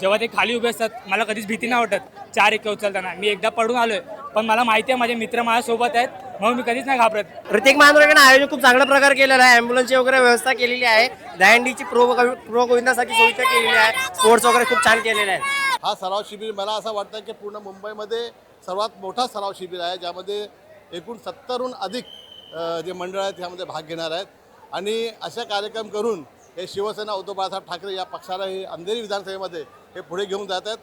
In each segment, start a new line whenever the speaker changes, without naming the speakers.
जेव्हा ते खाली उभे असतात मला कधीच भीती नाही वाटत. चार एक उचलताना. मी एकदा पडून आलोय. पण मला माहिती आहे माझे मित्र माझ्यासोबत आहेत म्हणून मी कधीच नाही घाबरत.
ऋतिक मांजरेकडे आयोजन खूप चांगल्या प्रकारे केलेलं आहे. ॲम्ब्युलन्सची वगैरे व्यवस्था केलेली आहे. दहंडीची प्रो प्रो गोविंदासाठी सोयीच्या केलेली आहे. स्पोर्ट्स वगैरे खूप छान केलेले आहे
हा सराव शिबिर मला असं वाटतं की पूर्ण मुंबईमध्ये सर्वात मोठा सराव शिबिर आहे ज्यामध्ये एकूण सत्तरहून अधिक जे मंडळ आहेत त्यामध्ये भाग घेणार आहेत. आणि अशा कार्यक्रम करून हे शिवसेना उद्धव बाळासाहेब ठाकरे या पक्षाला हे अंधेरी विधानसभेमध्ये हे पुढे घेऊन जात आहेत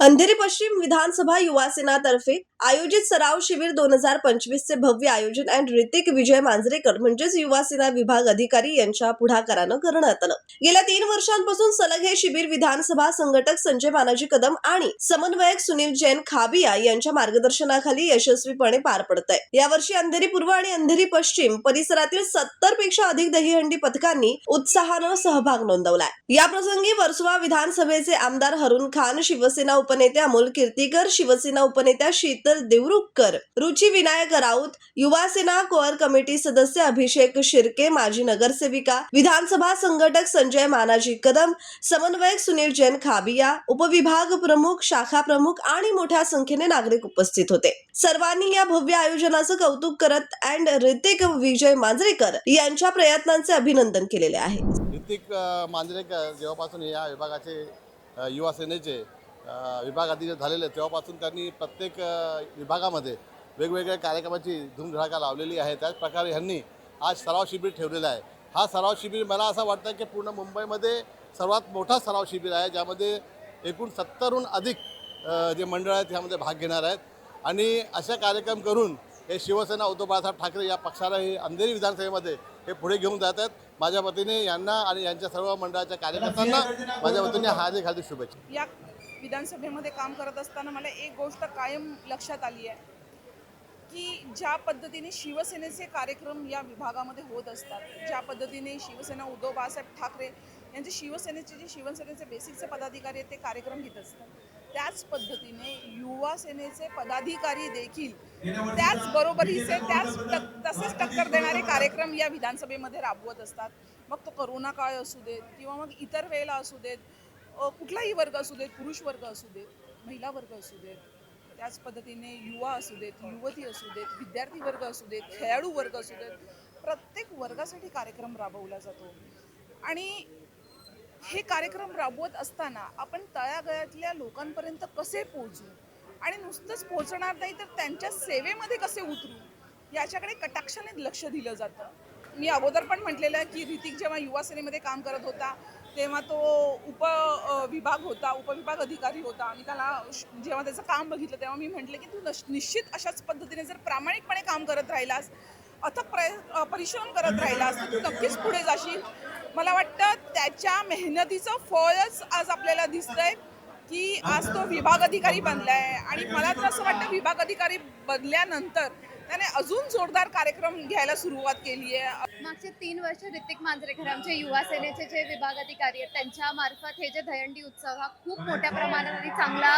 अंधेरी पश्चिम विधानसभा युवा सेनातर्फे आयोजित सराव शिबिर दोन हजार पंचवीस चे भव्य आयोजन अँड ऋतिक विजय मांजरेकर म्हणजेच युवा सेना विभाग अधिकारी यांच्या पुढाकारानं करण्यात आलं. गेल्या तीन वर्षांपासून सलग हे शिबिर विधानसभा संघटक संजय मानाजी कदम आणि समन्वयक सुनील जैन खाबिया यांच्या मार्गदर्शनाखाली यशस्वीपणे पार पडत आहे. यावर्षी अंधेरी पूर्व आणि अंधेरी पश्चिम परिसरातील सत्तरपेक्षा अधिक दहीहंडी पथकांनी उत्साहानं सहभाग नोंदवलाय. या प्रसंगी वर्सोवा विधानसभेचे आमदार हरुण खान शिवसेना उपनेते अमोल कीर्तीकर शिवसेना उपनेत्या शीत शीतल देवरुखकर रुची विनायक राऊत युवासेना कोअर कमिटी सदस्य अभिषेक शिर्के माजी नगरसेविका विधानसभा संघटक संजय मानाजी कदम समन्वयक सुनील जैन खाबिया उपविभाग प्रमुख शाखा प्रमुख आणि मोठ्या संख्येने नागरिक उपस्थित होते. सर्वांनी या भव्य आयोजनाचं कौतुक करत अँड ऋतिक विजय मांजरेकर यांच्या प्रयत्नांचे अभिनंदन केलेले आहे.
ऋतिक मांजरेकर जेव्हापासून या विभागाचे युवा सेनेचे विभाग अधीक्षक झालेले आहेत, तेव्हापासून त्यांनी प्रत्येक विभागामध्ये वेगवेगळ्या कार्यक्रमाची धूमधडाका लावलेली आहे. त्याच प्रकारे ह्यांनी आज सराव शिबिर ठेवलेला आहे. हा सराव शिबिर मला असं वाटतं की पूर्ण मुंबईमध्ये सर्वात मोठा सराव शिबिर आहे ज्यामध्ये एकूण सत्तरहून अधिक जे मंडळ आहेत त्यामध्ये भाग घेणार आहेत. आणि अशा कार्यक्रम करून हे शिवसेना उद्धव बाळासाहेब ठाकरे या पक्षाला हे अंधेरी विधानसभेमध्ये हे पुढे घेऊन जात आहेत. माझ्या वतीने यांना आणि यांच्या सर्व मंडळाच्या कार्यकर्त्यांना माझ्या वतीने हार्दिक हार्दिक शुभेच्छा.
या विधानसभेमध्ये काम करत असताना मला एक गोष्ट कायम लक्षात आली आहे की ज्या पद्धतीने शिवसेनेचे कार्यक्रम या विभागामध्ये होत असतात ज्या पद्धतीने शिवसेना उद्धव बाळासाहेब ठाकरे यांचे शिवसेनेचे जे शिवसेनेचे बेसिकचे पदाधिकारी आहेत ते कार्यक्रम घेत असतात. त्याच पद्धतीने युवा सेनेचे पदाधिकारी देखील त्याच बरोबरीचे त्याच टक तसेच टक्कर देणारे कार्यक्रम या विधानसभेमध्ये राबवत असतात. मग तो करोना काळ असू देत किंवा मग इतर वेळेला असू देत कुठलाही वर्ग असू देत पुरुष वर्ग असू देत महिला वर्ग असू देत त्याच पद्धतीने युवा असू देत युवती असू देत विद्यार्थी वर्ग असू देत खेळाडू वर्ग असू देत प्रत्येक वर्गासाठी कार्यक्रम राबवला जातो. आणि हे कार्यक्रम राबवत असताना आपण तळागळातल्या लोकांपर्यंत कसे पोहोचू? आणि नुसतंच पोहोचणार नाही तर त्यांच्या सेवेमध्ये कसे उतरू? याच्याकडे कटाक्षाने लक्ष दिलं जातं. मी अगोदर पण म्हटलेलं आहे की ऋतिक जेव्हा युवा सेनेमध्ये काम करत होता तेव्हा तो उप विभाग होता उपविभाग अधिकारी होता आणि त्याला जेव्हा त्याचं काम बघितलं तेव्हा मी म्हटलं की तू निश्चित अशाच पद्धतीने जर प्रामाणिकपणे काम करत राहिलास अथक प्रय परिश्रम करत राहिलास तू नक्कीच पुढे जाशील. मला वाटतं त्याच्या मेहनतीचं फळच आज आपल्याला दिसतंय की आज तो विभाग अधिकारी बनलाय. आणि मला तर असं वाटतं विभाग अधिकारी बनल्यानंतर त्याने अजून जोरदार कार्यक्रम घ्यायला सुरुवात केली आहे.
मागचे तीन वर्ष ऋतिक मांजरेकर आमचे युवा सेनेचे जे विभाग अधिकारी आहेत त्यांच्या मार्फत हे जे दहंडी उत्सव हा खूप मोठ्या प्रमाणात आणि चांगला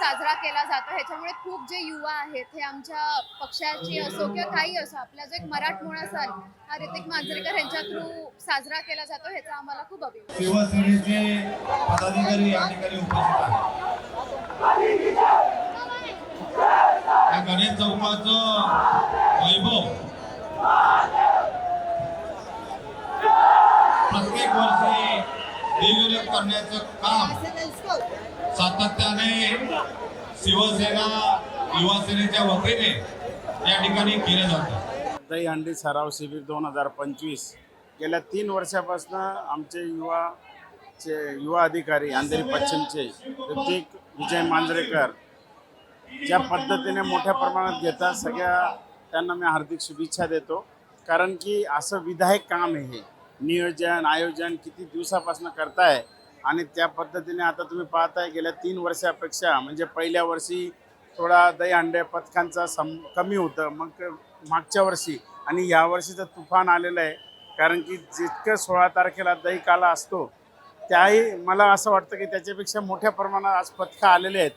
साजरा केला जातो. ह्याच्यामुळे खूप जे युवा आहेत हे आमच्या पक्षाची असो किंवा काही असो आपला जो एक मराठमोळा सण हा ऋतिक मांजरेकर यांच्या थ्रू साजरा केला जातो ह्याचा आम्हाला खूप अभिमान
शिवसेनेचे पदाधिकारी या ठिकाणी उपस्थित आहेत. या गणेश चौकाचं वैभव. प्रत्येक वर्षी द्विगुणित करण्याचं काम सातत्याने शिवसेना युवा सेनेच्या वतीने या ठिकाणी केलं जातं.
दहीहंडी सराव शिबिर दोन हजार पंचवीस. गेल्या तीन वर्षापासून आमचे युवा चे युवा अधिकारी अंधेरी पश्चिमचे ऋतिक विजय मांजरेकर ज्या पद्धतीने मोठ्या प्रमाणात घेतात सगळ्या त्यांना मी हार्दिक शुभेच्छा देतो. कारण की असं विधायक काम आहे हे. नियोजन आयोजन किती दिवसापासून करताय आणि त्या पद्धतीने आता तुम्ही पाहताय गेल्या तीन वर्षापेक्षा म्हणजे पहिल्या वर्षी थोडा दहीहंड्या पथकांचा सम कमी होतं मग मागच्या वर्षी आणि या वर्षीचं तुफान आलेलं आहे. कारण की जितकं सोळा तारखेला दही काला असतो त्याही मला असं वाटतं की त्याच्यापेक्षा मोठ्या प्रमाणात आज पथकं आलेले आहेत.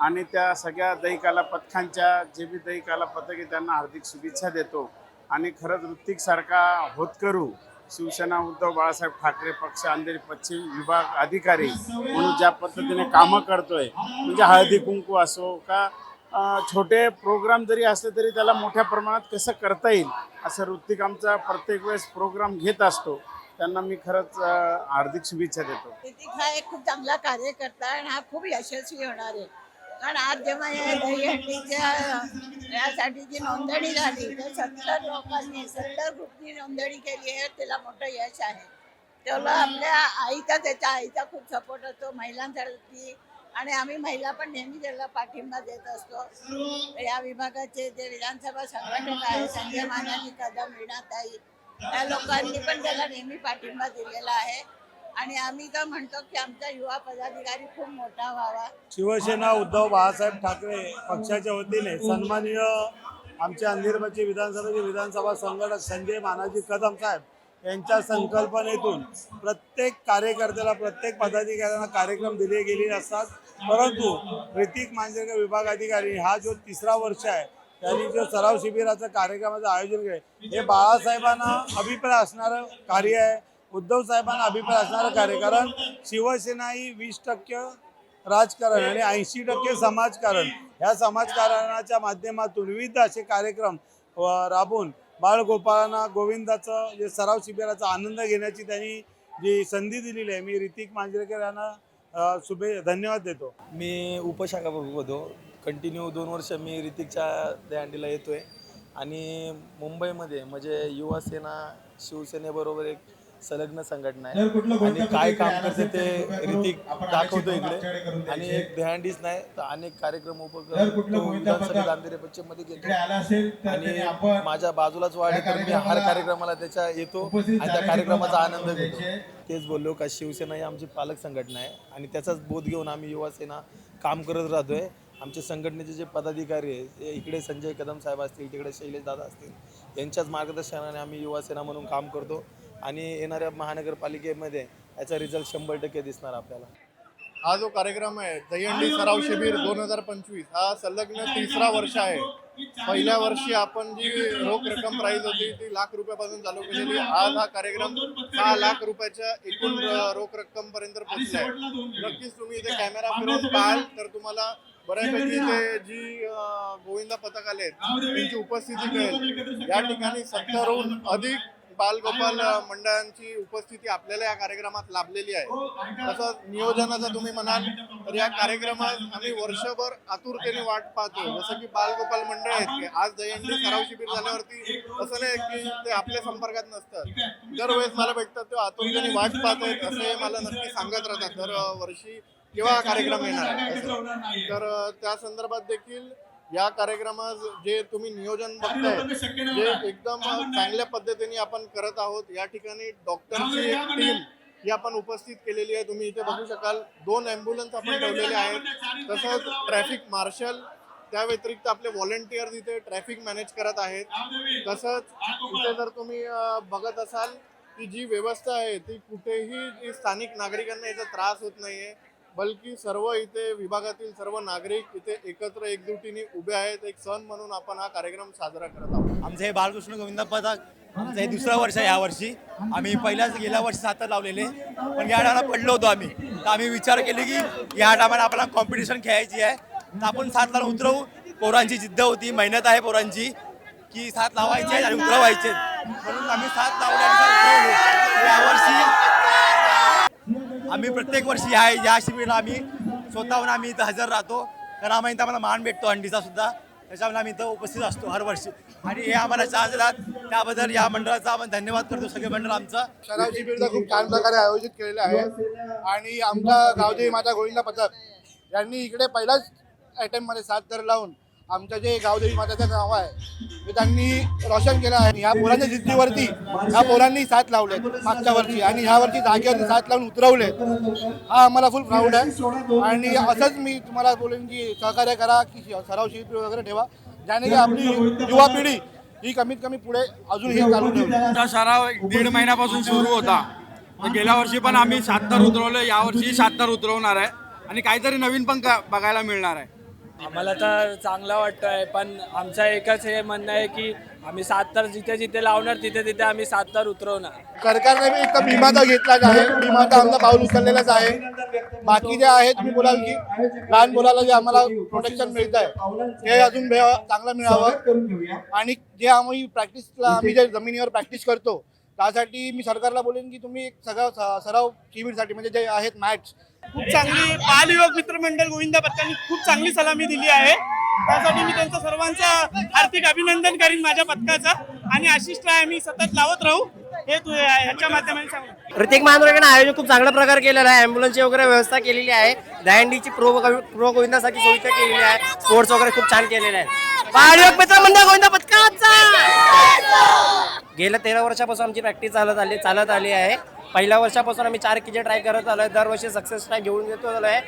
आणि त्या सगळ्या दहीकाला पथकांच्या जे बी दहीकाला पथक आहे त्यांना हार्दिक शुभेच्छा देतो. आणि खरंच ऋतिकसारखा होतकरू शिवसेना उद्धव बाळासाहेब ठाकरे पक्ष अंधेरी पश्चिम विभाग अधिकारी म्हणून ज्या पद्धतीने कामं करतोय म्हणजे हळदी कुंकू असो का छोटे प्रोग्राम जरी असले तरी त्याला मोठ्या प्रमाणात कसं करता येईल असं ऋत्विक आमचा प्रत्येक वेळेस प्रोग्राम घेत असतो. त्यांना मी खरंच हार्दिक शुभेच्छा देतो.
ऋतिक हा एक खूप चांगला कार्यकर्ता आणि हा खूप यशस्वी होणार आहे. कारण आज जेव्हा या दहीहंडीच्या यासाठी जी नोंदणी झाली तर सत्तर लोकांनी सत्तर ग्रुपनी नोंदणी केली आहे त्याला मोठं यश आहे. तेवढं आपल्या आईचा त्याच्या आईचा खूप सपोर्ट असतो महिलांसाठी. आणि आम्ही महिला पण नेहमी त्याला पाठिंबा देत असतो. या विभागाचे जे विधानसभा संघटक आहे संजय मानानी कदम वीणाताई त्या लोकांनी पण त्याला नेहमी पाठिंबा दिलेला आहे. आणि आम्ही तर म्हणतो की आमचा युवा पदाधिकारी खूप मोठा व्हावा.
शिवसेना उद्धव बाळासाहेब ठाकरे पक्षाच्या वतीने सन्माननीय आमच्या अंधेरबाची विधानसभेचे विधानसभा संघटक संजय मानाजी कदम साहेब यांच्या संकल्पनेतून प्रत्येक कार्यकर्त्याला प्रत्येक पदाधिकाऱ्यांना कार्यक्रम दिले गेलेले असतात. परंतु ऋतिक मांजरेकर विभागाधिकारी हा जो तिसरा वर्ष आहे त्यांनी जो सराव शिबिराचं कार्यक्रमाचं आयोजन केलं हे बाळासाहेबांना अभिप्राय असणारं कार्य आहे. उद्धव साहेबांना अभिप्राय असणारं कार्यकारण शिवसेना ही वीस टक्के राजकारण आणि ऐंशी टक्के समाजकारण. ह्या समाजकारणाच्या माध्यमातून विविध असे कार्यक्रम अ, राबवून बाळगोपाळांना गोविंदाचं जे सराव शिबिराचा आनंद घेण्याची त्यांनी जी संधी दिलेली आहे मी ऋतिक मांजरेकर यांना शुभे धन्यवाद देतो.
मी उपशाखा होतो कंटिन्यू दोन वर्ष मी ऋतिकच्या दहंडीला येतो आहे आणि मुंबईमध्ये म्हणजे युवासेना शिवसेनेबरोबर एक संलग्न संघटना आहे. आणि काय काम करते ते ऋतिक दाखवतो इकडे. आणि एक दहंडीच नाही तर अनेक कार्यक्रम उपक्रम अंधेरी पश्चिममध्ये घेतो. आणि माझ्या बाजूलाच वाढे तर मी हर कार्यक्रमाला त्याच्या येतो आणि त्या कार्यक्रमाचा आनंद घेतो. तेच बोललो का शिवसेना ही आमची पालक संघटना आहे आणि त्याचाच बोध घेऊन आम्ही युवा सेना काम करत राहतोय. आमचे संघटनेचे जे पदाधिकारी आहे ते इकडे संजय कदम साहेब असतील तिकडे शैलेश दादा असतील यांच्याच मार्गदर्शनाने आम्ही युवा सेना म्हणून काम करतो. आणि येणाऱ्या महानगरपालिकेमध्ये याचा रिझल्ट शंभर टक्के दिसणार आपल्याला.
हा जो कार्यक्रम आहे दहीहंडी सराव शिबिर दोन हजार पंचवीस हा संलग्न तिसरा वर्ष आहे. पहिल्या वर्षी आपण जी रोख रक्कम प्राईज होती ती लाख रुपयापासून चालू केलेली. आज हा कार्यक्रम सहा लाख रुपयाच्या एकूण रोख रक्कम पर्यंत पोहोचला आहे नक्कीच तुम्ही इथे कॅमेरा फिरून पाहाल तर तुम्हाला बऱ्यापैकी ते जी गोविंदा पथक आले त्यांची उपस्थिती मिळेल. या ठिकाणी सत्तरहून अधिक बालगोपाल मंडळांची उपस्थिती आपल्याला या कार्यक्रमात लाभलेली आहे. तसंच नियोजनाचं तुम्ही म्हणाल तर या कार्यक्रमात आम्ही वर्षभर आतुरतेने वाट पाहतो जसं की बालगोपाल मंडळ आहेत की आज दहीहंडी सराव शिबिर झाल्यावरती असं नाही की ते आपल्या संपर्कात नसतात. दरवेळेस मला भेटतात ते आतुरतेने वाट पाहत आहेत असं हे मला नक्की सांगत राहतात. दर वर्षी केव्हा हा कार्यक्रम येणार आहे. तर त्या संदर्भात देखील या कार्यक्रमात जे तुम्ही नियोजन बघताय जे एकदम चांगल्या पद्धतीने आपण करत आहोत या ठिकाणी डॉक्टरची एक टीम ही आपण उपस्थित केलेली आहे. तुम्ही इथे बघू शकाल दोन ॲम्ब्युलन्स आपण ठेवलेले आहेत. तसंच ट्रॅफिक मार्शल त्या व्यतिरिक्त आपले व्हॉलेंटियर इथे ट्रॅफिक मॅनेज करत आहेत. तसंच इथे जर तुम्ही बघत असाल की जी व्यवस्था आहे ती कुठेही जी स्थानिक नागरिकांना याचा त्रास होत नाहीये. बल्कि सर्व इथे विभागातील सर्व नागरिक इथे एकत्र एकजुटीने उभे आहेत. एक सण म्हणून आपण हा कार्यक्रम साजरा करत आहोत.
आमचं हे बालकृष्ण गोविंद पथक आमचं हे दुसरं वर्ष आहे या वर्षी. आम्ही पहिल्याच गेल्या वर्षी सातर लावलेले. पण या टायमाला पडलो होतो आम्ही. तर आम्ही विचार केले की या टायमाला आपल्याला कॉम्पिटिशन खेळायची आहे. तर आपण सात उतरवू. पोरांची जिद्द होती मेहनत आहे पोरांची की सात लावायचे आणि उतरवायचे. म्हणून आम्ही सात लावले यावर्षी आम्ही प्रत्येक वर्षी या या शिबिराला आम्ही स्वतःहून आम्ही इथं हजर राहतो. कारण आम्हाला इथं आम्हाला मान भेटतो हंडीचा सुद्धा. त्याच्यामुळे आम्ही इथं उपस्थित असतो हर वर्षी. आणि हे आम्हाला चान्स देतात त्याबद्दल या मंडळाचा आपण धन्यवाद करतो सगळे मंडळ आमचं.
सराव शिबिर खूप छान प्रकारे आयोजित केलेलं आहे. आणि आमच्या गावदेवी माता गोविंदा पथक यांनी इकडे पहिलाच अटेम्प सात दर लावून आमचं जे गावदेवी माताचं नाव आहे ते त्यांनी रोशन केलं आहे. ह्या पोरांच्या जिद्दीवरती ह्या पोरांनी साथ लावले मागच्या वर्षी. आणि ह्या वर्षी जागेवरती साथ लावून उतरवले हा आम्हाला फुल प्राऊड आहे. आणि असंच मी तुम्हाला बोलेन की सहकार्य करा की सराव शिबिर वगैरे ठेवा. ज्याने की आपली युवा पिढी ही कमीत कमी पुढे अजून हे चालू ठेवली.
हा सराव एक दीड महिन्यापासून सुरू होता. गेल्या वर्षी पण आम्ही सातर उतरवलं यावर्षी सातर उतरवणार आहे. आणि काहीतरी नवीन पण बघायला मिळणार आहे.
आम्हाला तर चांगला वाटतंय पण आमचं एकच हे म्हणणं आहे की
आम्ही सात तर जिथे जिथे लावणार तिथे तिथे आम्ही सात तर उतरवणार.
सरकारने मी एक तर भीमाचा घेतलाच आहे. भीमाचा आमचा पाऊल उचललेलाच आहे. बाकी जे आहे तुम्ही बोलाल की लहान मुलाला जे आम्हाला प्रोटेक्शन मिळत आहे ते अजून चांगलं मिळावं. आणि जे आम्ही प्रॅक्टिसला आम्ही जे जमिनीवर प्रॅक्टिस करतो त्यासाठी मी सरकारला बोलेन की तुम्ही एक सगळं सराव शिबिरसाठी म्हणजे जे आहेत मॅच
खूप चांगली बाल युवक मित्रमंडळ गोविंदा पथकांनी खूप चांगली सलामी दिली आहे. त्यासाठी मी त्यांचं सर्वांचं हार्दिक अभिनंदन करीन माझ्या पथकाचं. आणि अशीच ट्राय आम्ही सतत लावत राहू. हे तु- ह्याच्या माध्यमाने सांगू.
ऋतिक मांजरेकरांनी आयोजन खूप चांगल्या प्रकारे केलेलं आहे. ॲम्ब्युलन्सची वगैरे व्यवस्था केलेली आहे. दहंडीची प्रो प्रो गोविंदासाठी सोयीच्या केलेली आहे. स्पोर्ट्स वगैरे खूप छान केलेले आहेत. बाळयोग मित्र मंडळ गोविंदा गेल्या तेरा वर्षापासून आमची प्रॅक्टिस चालत आली चालत आली आहे. पहिल्या वर्षापासून आम्ही चार किजे ट्राय करत आलोय दरवर्षी सक्सेस ट्राय घेऊन येतो आलोय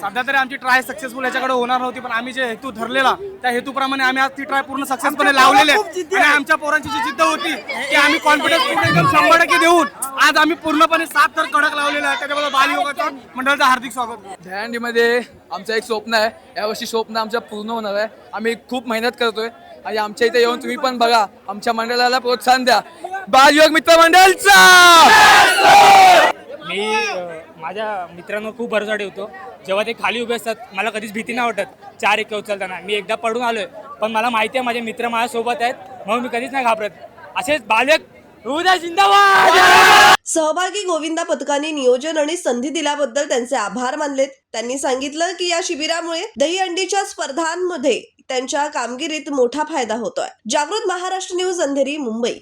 सध्या तरी आमची ट्राय सक्सेसफुल याच्याकडे होणार नव्हती पण आम्ही जे हेतू धरलेला त्या हेतूप्रमाणे आम्ही आज ती ट्राय पूर्ण सक्सेसपणे लावलेली आहे. आणि आमच्या पोरांची जी जिद्द होती की आम्ही कॉन्फिडन्स पूर्ण एकदम शंभर टक्के देऊन आज आम्ही पूर्णपणे सात तर कडक लावलेले आहे. त्याच्याबद्दल बाल युवकाचं मंडळाचं हार्दिक स्वागत.
दहंडीमध्ये आमचं एक स्वप्न आहे. यावर्षी स्वप्न आमचं पूर्ण होणार आहे. आम्ही खूप मेहनत करतोय. आणि आमच्या इथे येऊन तुम्ही पण बघा. आमच्या मंडळाला प्रोत्साहन द्या. बाल युवक मित्र मंडळचा!
मी माझ्या मित्रांवर खूप भरोसा ठेवतो जेव्हा ते खाली उभे असतात मला कधीच भीती नाही वाटत. चार एक उचलताना. मी एकदा पडून आलोय. पण मला माहिती आहे माझे मित्र माझ्यासोबत आहेत. म्हणून मी कधीच नाही घाबरत. असेच बालक
सहभागी गोविंदा पथकाने नियोजन आणि संधी दिल्याबद्दल त्यांचे आभार मानलेत. त्यांनी सांगितलं की या शिबिरामुळे दहीहंडीच्या स्पर्धांमध्ये त्यांच्या कामगिरीत मोठा फायदा होतोय. जागृत महाराष्ट्र न्यूज अंधेरी मुंबई.